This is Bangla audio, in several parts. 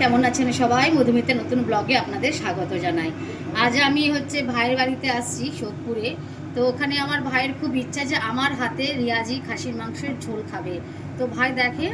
কেমন আছেন সবাই? মধুমিতের নতুন ব্লগে আপনাদের স্বাগত জানাই। আজ আমি হচ্ছে ভাইয়ের বাড়িতে আসছি সোদপুরে। তো ওখানে আমার ভাইয়ের খুব ইচ্ছা যে আমার হাতে রিয়াজি খাসির মাংসের ঝোল খাবে। তো ভাই দেখে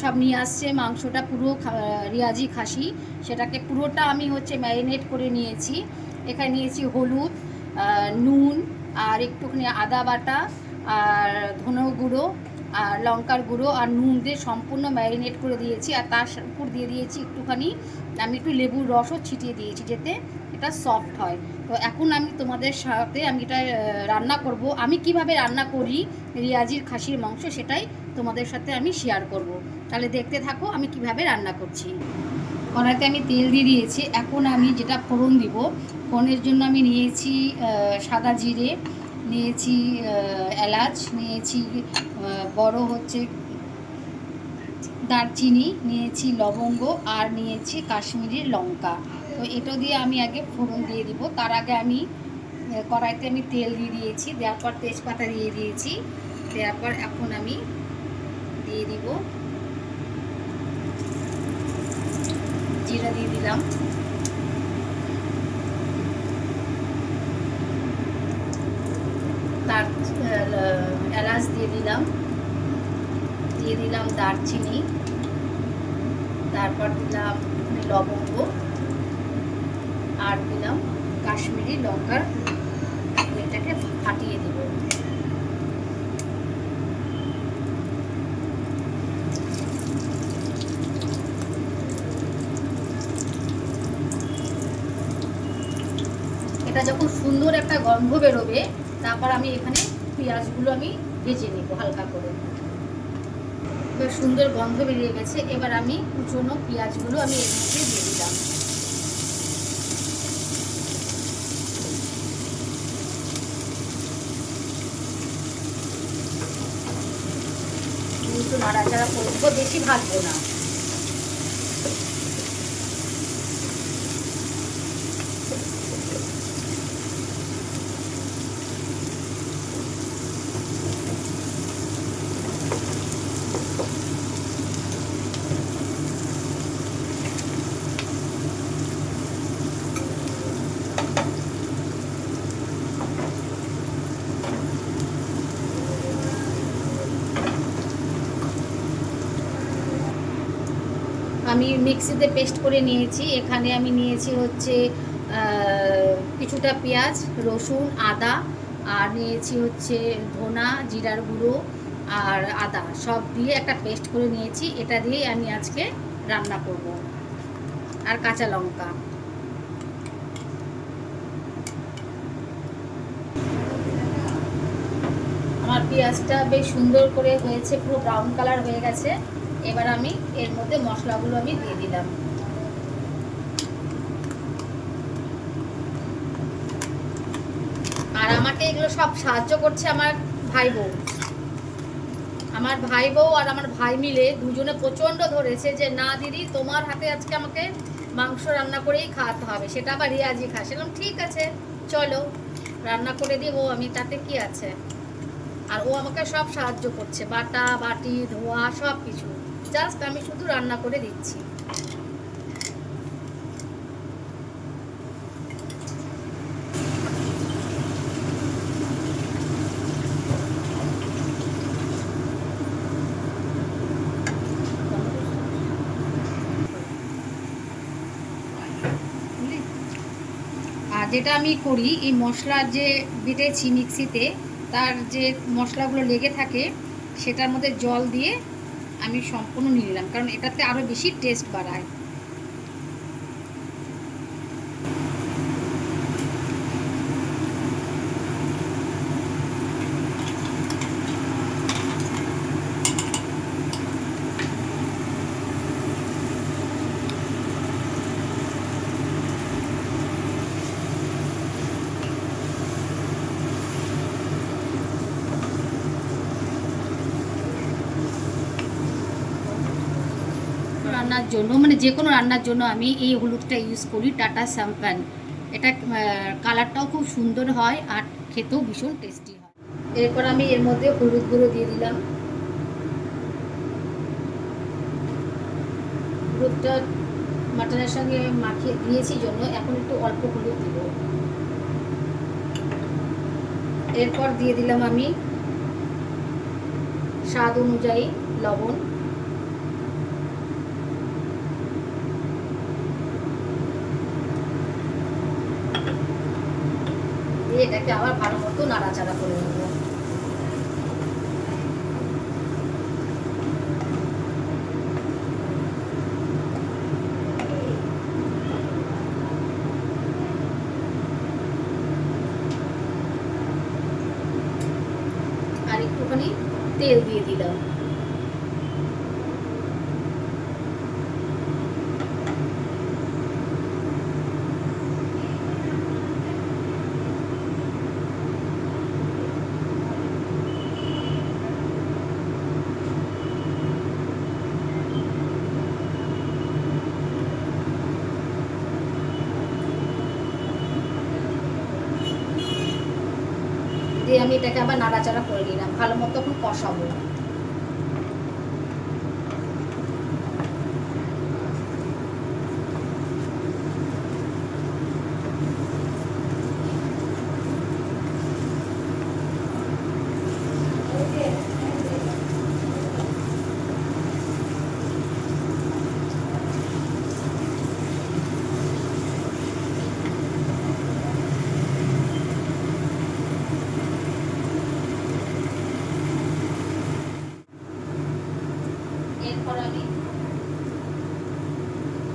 সব নিয়ে আসছে, মাংসটা পুরো রিয়াজি খাসি। সেটাকে পুরোটা আমি হচ্ছে ম্যারিনেট করে নিয়েছি। এখানে নিয়েছি হলুদ নুন আর একটুখানি আদা বাটা আর ধনে গুঁড়ো আর লঙ্কার গুঁড়ো আর নুন দিয়ে সম্পূর্ণ ম্যারিনেট করে দিয়েছি। আর তার উপর দিয়ে দিয়েছি একটুখানি, আমি একটু লেবুর রসও ছিটিয়ে দিয়েছি যাতে, এটা সফট হয়। তো এখন আমি তোমাদের সাথে আমি এটা রান্না করব। আমি কীভাবে রান্না করি রিয়াজির খাসির মাংস সেটাই তোমাদের সাথে আমি শেয়ার করব। তাহলে দেখতে থাকো আমি কীভাবে রান্না করছি। কড়াইতে আমি তেল দিয়ে দিয়েছি। এখন আমি যেটা ফোড়ন দিব, ফোড়নের জন্য আমি নিয়েছি সাদা জিরে নিয়েছি এলাচ নিয়েছি বড় হচ্ছে দারচিনি নিয়েছি, লবঙ্গ আর নিয়েছি কাশ্মীরি লঙ্কা। তো এটা দিয়ে আমি আগে ফোড়ন দিয়ে দিব। তার আগে আমি কড়াইতে আমি তেল দিয়ে দিয়েছি, দেওয়ার পর তেজপাতা দিয়ে দিয়েছি। দেওয়ার পর এখন আমি দিয়ে দিব, জিরা দিয়ে দিলাম। তার এলাচ দিয়ে দিলাম। দিয়ে দিলাম দারচিনি। তারপর দিলাম লবঙ্গ। আর দিলাম কাশ্মীরি লঙ্কার এটাকে ফাটিয়ে দেব। এটা যখন সুন্দর একটা গন্ধ বেরোবে তারপর আমি এখানে পেঁয়াজগুলো আমি ভেজে নেব হালকা করে। এবার সুন্দর গন্ধ বেরিয়ে গেছে। এবার আমি কুচনো পেঁয়াজগুলো আমি এর মধ্যে দিয়ে দিলাম। একটু নাড়াচাড়া করব বেশি ভাজবো না আমি মিক্সিতে পেস্ট করে নিয়েছি। এখানে আমি নিয়েছি হচ্ছে কিছুটা পেঁয়াজ, রসুন, আদা, আর নিয়েছি হচ্ছে ধনা, জিরার গুঁড়ো আর আদা। সব দিয়ে একটা পেস্ট করে নিয়েছি। এটা দিয়ে আমি আজকে রান্না করব। আর কাঁচা লঙ্কা। আমার পেঁয়াজটা বেশ সুন্দর করে হয়েছে, পুরো ব্রাউন কালার হয়ে গেছে। এবার আমি এর মধ্যে মশলাগুলো আমি দিয়ে দিলাম। আর আমাকে এগুলো সব সাহায্য করছে আমার ভাই বউ। আমার ভাই বউ আর আমার ভাই মিলে দুজনে প্রচণ্ড ধরেছে যে, না দিদি, তোমার হাতে আজকে আমাকে মাংস রান্না করেই খাওয়াতে হবে। সেটা আবার রিয়াজি খাসিলাম ঠিক আছে, চলো, রান্না করে দিব, আমি তাতে কি আছে? আর ও আমাকে সব সাহায্য করছে। বাটা, বাটি, ধোয়া সব কিছু জাস্ট আমি শুধু রান্না করে দিচ্ছি। যেটা আমি করি, এই মশলার যে বেটেছি মিক্সিতে, তার যে মশলাগুলো লেগে থাকে, সেটার মধ্যে জল দিয়ে আমি সম্পূর্ণ নিয়ে নিলাম। কারণ এটাতে আরও বেশি টেস্ট বাড়ায় রান্নার জন্য মানে যে কোনো রান্নার জন্য আমি এই হলুদটা ইউজ করি, টাটা স্যাম্পান এটা কালারটাও খুব সুন্দর হয় আর খেতেও ভীষণ টেস্টি হয়। এরপর আমি এর মধ্যে হলুদ গুঁড়ো দিয়ে দিলাম। হলুদটা মাটনের সঙ্গে মাখিয়ে দিয়েছি জন্য, এখন একটু অল্প হলুদ দিব। এরপর দিয়ে দিলাম আমি স্বাদ অনুযায়ী লবণ। দিয়ে এটাকে আবার ভালো মতো নাড়াচাড়া করে নেব। আর একটুখানি তেল দিয়ে দিলাম দিয়ে আমি এটাকে আবার নাড়াচাড়া করে নিলাম ভালো মতো এখন কষাবো এরপর আমি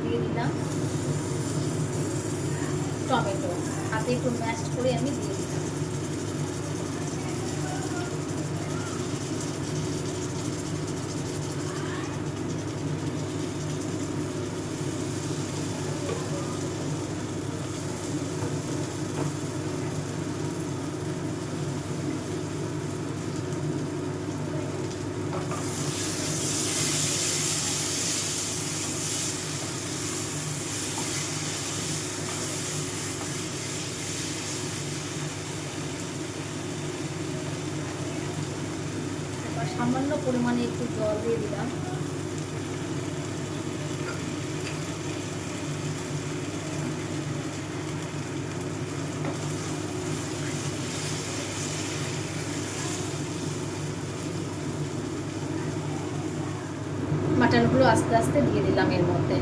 দিয়ে দিলাম টমেটো হাতে একটু ম্যাশ করে আমি দিয়ে দিলাম এবার সামান্য পরিমাণে একটু জল দিয়ে দিলাম। মাটনগুলো আস্তে আস্তে দিয়ে দিলাম এর মধ্যে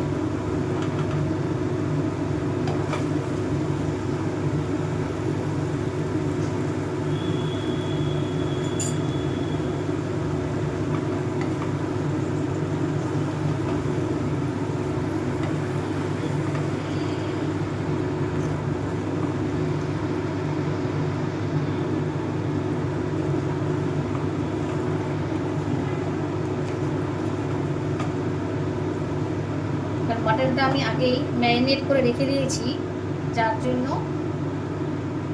কারণ মাটনটা আমি আগেই ম্যারিনেট করে রেখে দিয়েছি, যার জন্য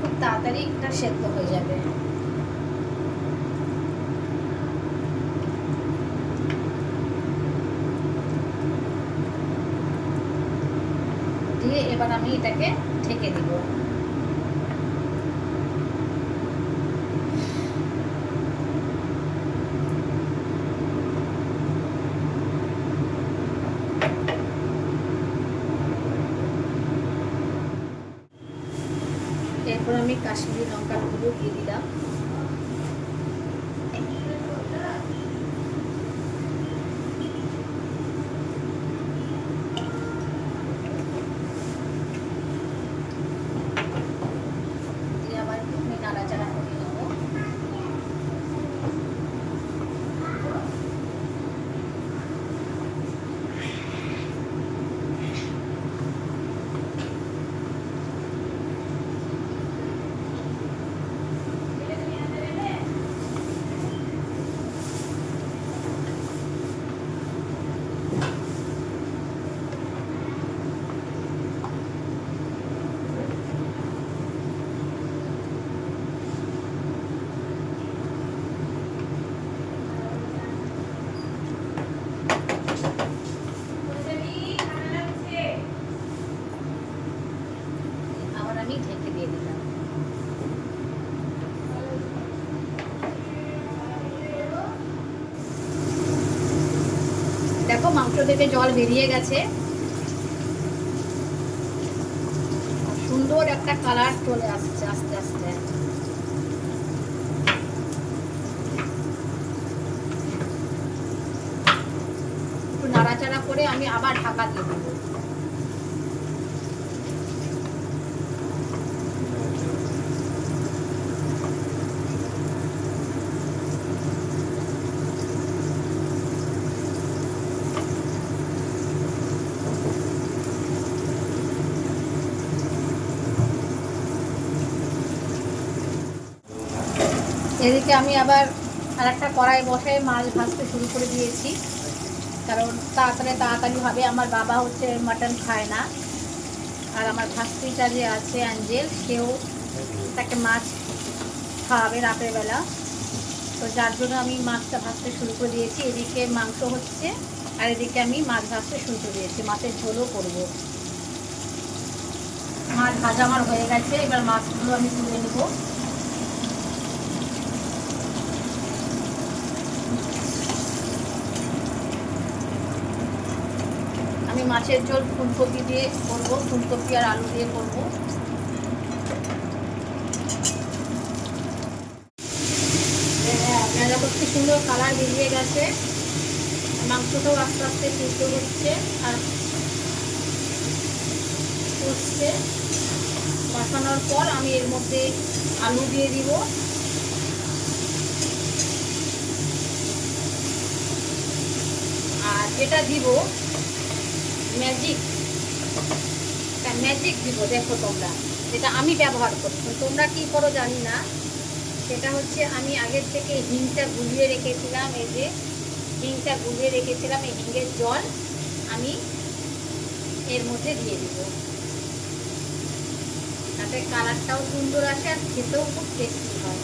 খুব তাড়াতাড়ি এটা সেদ্ধ হয়ে যাবে। দিয়ে এবার আমি এটাকে ঢেকে দিব। থেকে জল বেরিয়ে গেছে। সুন্দর একটা কালার চলে আসছে আস্তে আস্তে। একটু নাড়াচাড়া করে আমি আবার ঢাকা দিয়ে দেবো। এদিকে আমি আবার আর একটা কড়াই বসে মাছ ভাজতে শুরু করে দিয়েছি। কারণ তাড়াতাড়ি তাড়াতাড়ি হবে আমার বাবা হচ্ছে মাটন খায় না। আর আমার ভাস্তিটা যে আছে অ্যাঞ্জেল, সেও তাকে মাছ খাওয়াবে রাতের বেলা। তো যার জন্য আমি মাছটা ভাজতে শুরু করে দিয়েছি। এদিকে মাংস হচ্ছে আর এদিকে আমি মাছ ভাজতে শুরু করে দিয়েছি। মাছের ঝোলও করব। মাছ ভাজা আমার হয়ে গেছে। এবার মাছগুলো আমি তুলে নেব। মাছের ঝোল ফুলকপি দিয়ে করব, ফুলকপি আর আলু দিয়ে করব। দেখো কি সুন্দর কালার বেরিয়ে গেছে। মাংসটাও আস্তে আস্তে সিদ্ধ হচ্ছে আর কষছে কষানোর পর আমি এর মধ্যে আলু দিয়ে দিব। আর যেটা দিব ম্যাজিক একটা ম্যাজিক দিব, দেখো তোমরা। যেটা আমি ব্যবহার করি। তোমরা কি করো জানি না। সেটা হচ্ছে আমি আগের থেকে হিংটা গুলিয়ে রেখেছিলাম, এই যে হিংটা গুলিয়ে রেখেছিলাম, এই হিংয়ের জল আমি এর মধ্যে দিয়ে দিব। তাতে কালারটাও সুন্দর আসে আর খেতেও খুব টেস্টি হয়।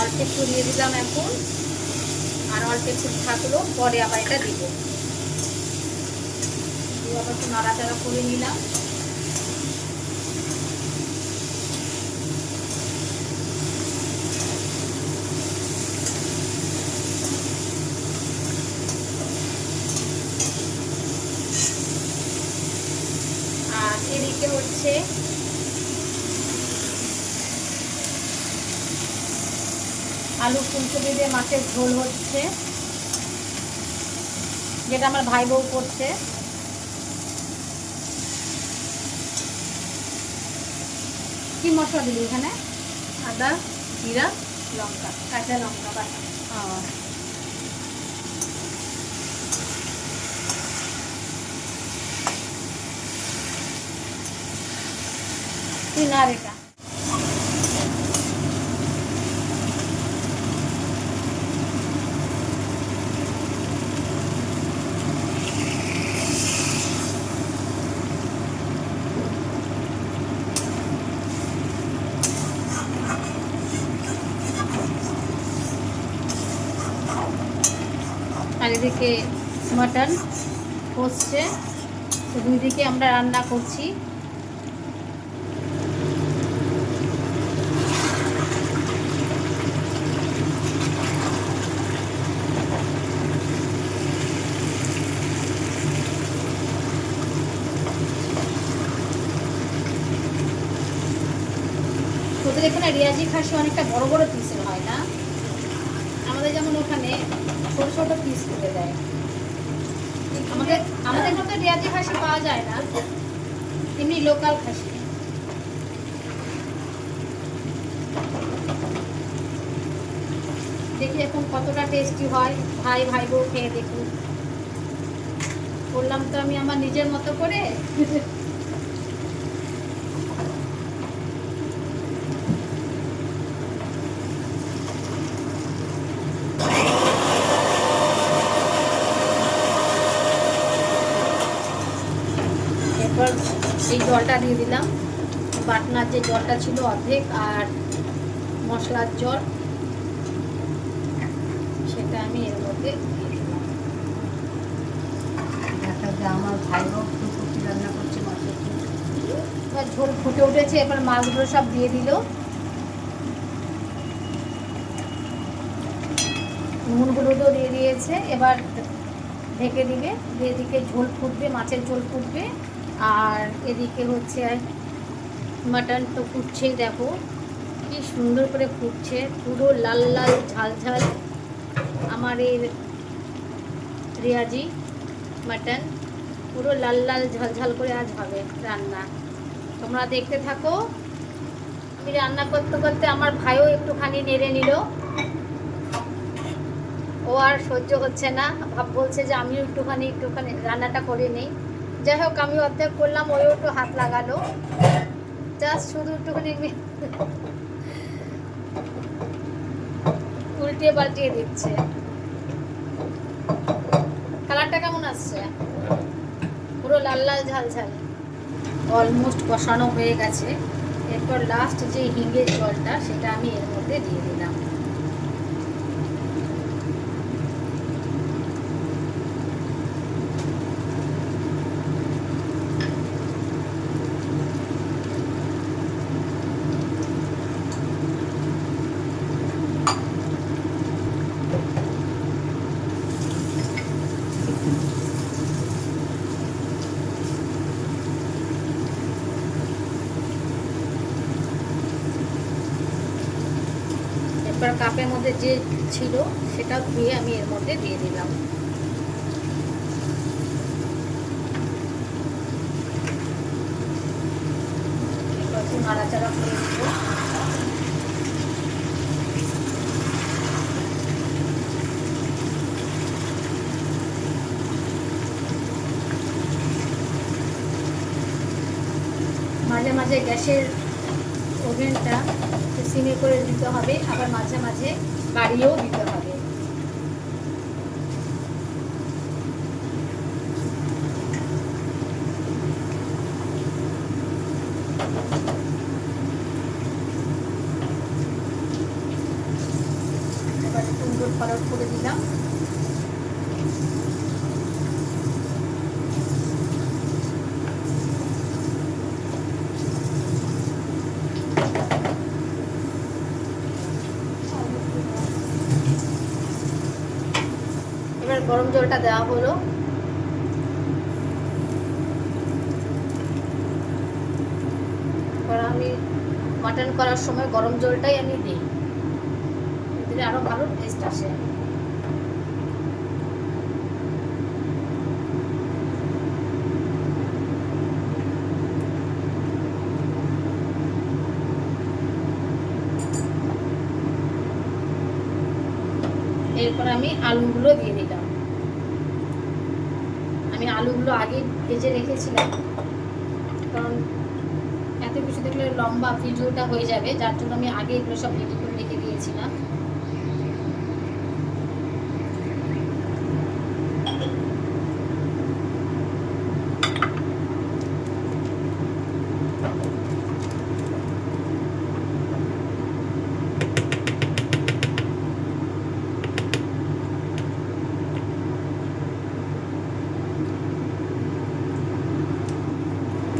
অল্প একটু দিয়ে দিলাম এখন। আর অল্প একটু থাকল, পরে আবার এটা দিব। আবার একটু নাড়াচাড়া করে নিলাম। আর এদিকে হচ্ছে আলু ফুলকপি দিয়ে মাছের ঝোল হচ্ছে। যেটা আমার ভাই বউ করছে। কি মশলা দিলি এখানে? আদা জিরা লঙ্কা। কাঁচা লঙ্কা বাটা। তুই না রেখা আর এদিকে মাটন কষছে। তো দুই দিকে আমরা রান্না করছি। তোদের এখানে রিয়াজি খাসি অনেকটা বড় বড় পিসের হয় না? আমাদের যেমন ওখানে ছোট ছোট পিস করে দেয়। খাসি দেখি এখন কতটা টেস্টি হয়, ভাই ভাই বউ খেয়ে দেখুন করলাম তো আমি আমার নিজের মতো করে এরপর এই জলটা দিয়ে দিলাম। বাটনার যে জলটা ছিল অর্ধেক আর মশলার জল সেটা আমি এর মধ্যে দিয়ে দিলাম। আমার ভাই ফুলকপি রান্না করছে মাছের ঝোল। এবার ঝোল ফুটে উঠেছে এবার মাছগুলো সব দিয়ে দিল। নুন তো দিয়ে দিয়েছে এবার ঢেকে দিবে। দিয়ে এদিকে ঝোল ফুটবে মাছের ঝোল ফুটবে। আর এদিকে হচ্ছে মাটন তো ফুটছেই, দেখো। কি সুন্দর করে ফুটছে, পুরো লাল লাল, ঝাল ঝাল। আমার এই রিয়াজি মাটন পুরো লাল লাল, ঝাল ঝাল করে আজ হবে রান্না। তোমরা দেখতে থাকো। আমি রান্না করতে করতে আমার ভাইও একটুখানি নেড়ে নিল। ও আর সহ্য হচ্ছে না, ভাব বলছে যে আমিও একটুখানি একটুখানি রান্নাটা করে নিই। যাই হোক, আমি অর্ধেক করলাম, ওইও একটু হাত লাগালো। জাস্ট শুধু একটুখানি উল্টিয়ে পাল্টিয়ে দিচ্ছে। কালারটা কেমন আসছে? পুরো লাল লাল ঝাল ঝাল। অলমোস্ট কষানো হয়ে গেছে। এরপর লাস্ট যে হিঙ্গের জলটা, সেটা আমি এর মধ্যে দিয়ে দিলাম এরপর কাপের মধ্যে যে ছিল, সেটা ধুয়ে আমি এর মধ্যে দিয়ে দিলাম। নাড়াচাড়া করে দেবো মাঝে মাঝে গ্যাসের ওভেনটা সিমে করে দিতে হবে, আবার মাঝে মাঝে বাড়িয়েও দিতে হবে এবার সুন্দর কালার করে দিলাম এবার গরম জলটা দেওয়া হলো। আমি মাটন করার সময় গরম জলটাই আমি দিই। দিলে আরও ভালো টেস্ট আসে। এরপর আমি আলুগুলো দিয়ে দিলাম। আলুগুলো আগে ভেজে রেখেছিলাম। কারণ এত কিছু দেখলে লম্বা ভিডিওটা হয়ে যাবে, যার জন্য আমি আগে এগুলো সব রেডি করে রেখে দিয়েছিলাম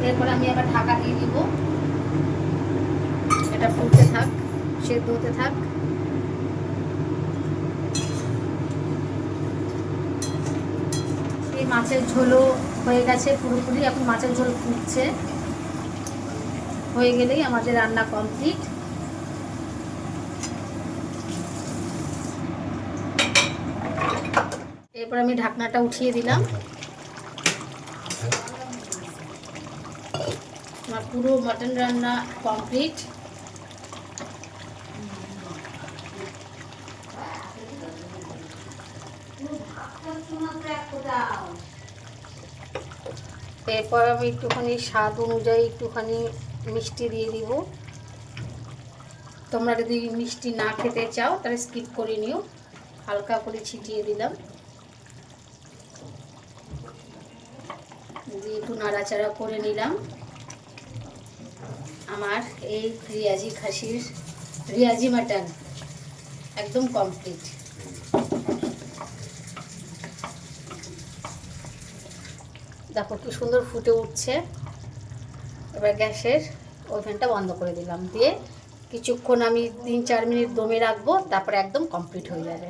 এরপর আমি আবার ঢাকা দিয়ে দিব ফুটতে থাক সেদ্ধ হতে থাক। এই মাছের ঝোলও হয়ে গেছে পুরোপুরি, এখন মাছের ঝোল ফুটছে। হয়ে গেলেই আমাদের রান্না কমপ্লিট। এরপর আমি ঢাকনাটা উঠিয়ে দিলাম। আমার পুরো মটন রান্না কমপ্লিট। এরপর আমি একটুখানি স্বাদ অনুযায়ী একটুখানি মিষ্টি দিয়ে দিব। তোমরা যদি মিষ্টি না খেতে চাও, তাহলে স্কিপ করে নিও। হালকা করে ছিটিয়ে দিলাম। দিয়ে একটু নাড়াচাড়া করে নিলাম। আমার এই রিয়াজি খাসির রিয়াজি মাটন একদম কমপ্লিট দেখো কি সুন্দর ফুটে উঠছে। এবার গ্যাসের ওভেনটা বন্ধ করে দিলাম। দিয়ে কিছুক্ষণ আমি তিন চার মিনিট দমে রাখব, তারপরে একদম কমপ্লিট হয়ে যাবে।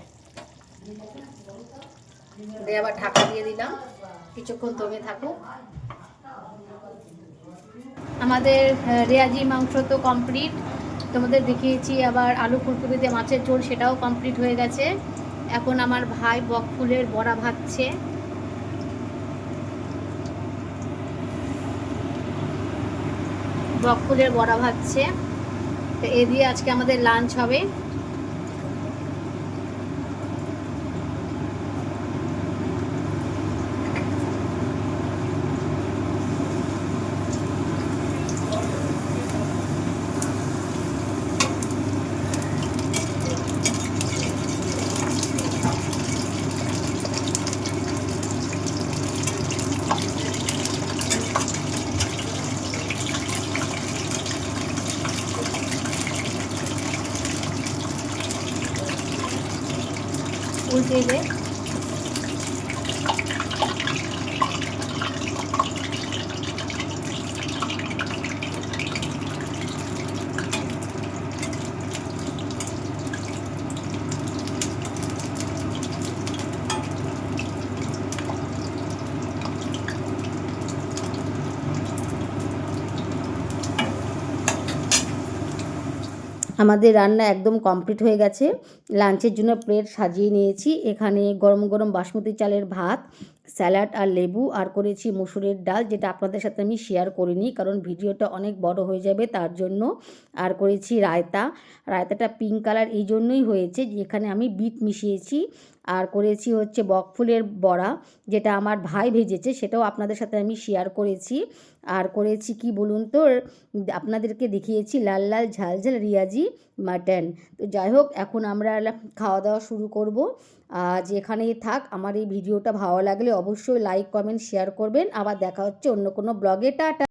দিয়ে আবার ঢাকা দিয়ে দিলাম। কিছুক্ষণ দমে থাকুক। আমাদের রেয়াজি মাংস তো কমপ্লিট। তোমাদের দেখিয়েছি আবার আলু ফুলকপি দিয়ে মাছের ঝোল, সেটাও কমপ্লিট হয়ে গেছে। এখন আমার ভাই বকফুলের বড়া ভাজছে। বকফুলের বড়া ভাজছে। তো এ দিয়ে আজকে আমাদের লাঞ্চ হবে। উল্টে আমাদের রান্না একদম কমপ্লিট হয়ে গেছে। লাঞ্চের জন্য প্লেট সাজিয়ে নিয়েছি। এখানে গরম গরম বাসমতি চালের ভাত স্যালাড আর লেবু আর করেছি মুসুরের ডাল, যেটা আপনাদের সাথে আমি শেয়ার করিনি, কারণ ভিডিওটা অনেক বড় হয়ে যাবে তার জন্য। আর করেছি রায়তা। রায়তাটা পিঙ্ক কালার এই জন্যই হয়েছে যে এখানে আমি বিট মিশিয়েছি। আর করেছি হচ্ছে বকফুলের বড়া, যেটা আমার ভাই ভেজেছে, সেটাও আপনাদের সাথে আমি শেয়ার করেছি। আর করেছি কি বলুন তো, আপনাদেরকে দেখিয়েছি লাল লাল ঝাল ঝাল রিয়াজি। মাটন। তো যাই হোক এখন আমরা খাওয়া দাওয়া শুরু করব। আজ এখানেই থাক। আমার এই ভিডিওটা ভালো লাগলে অবশ্যই লাইক কমেন্ট শেয়ার করবেন। আবার দেখা হচ্ছে অন্য কোনো ব্লগে। টাটা!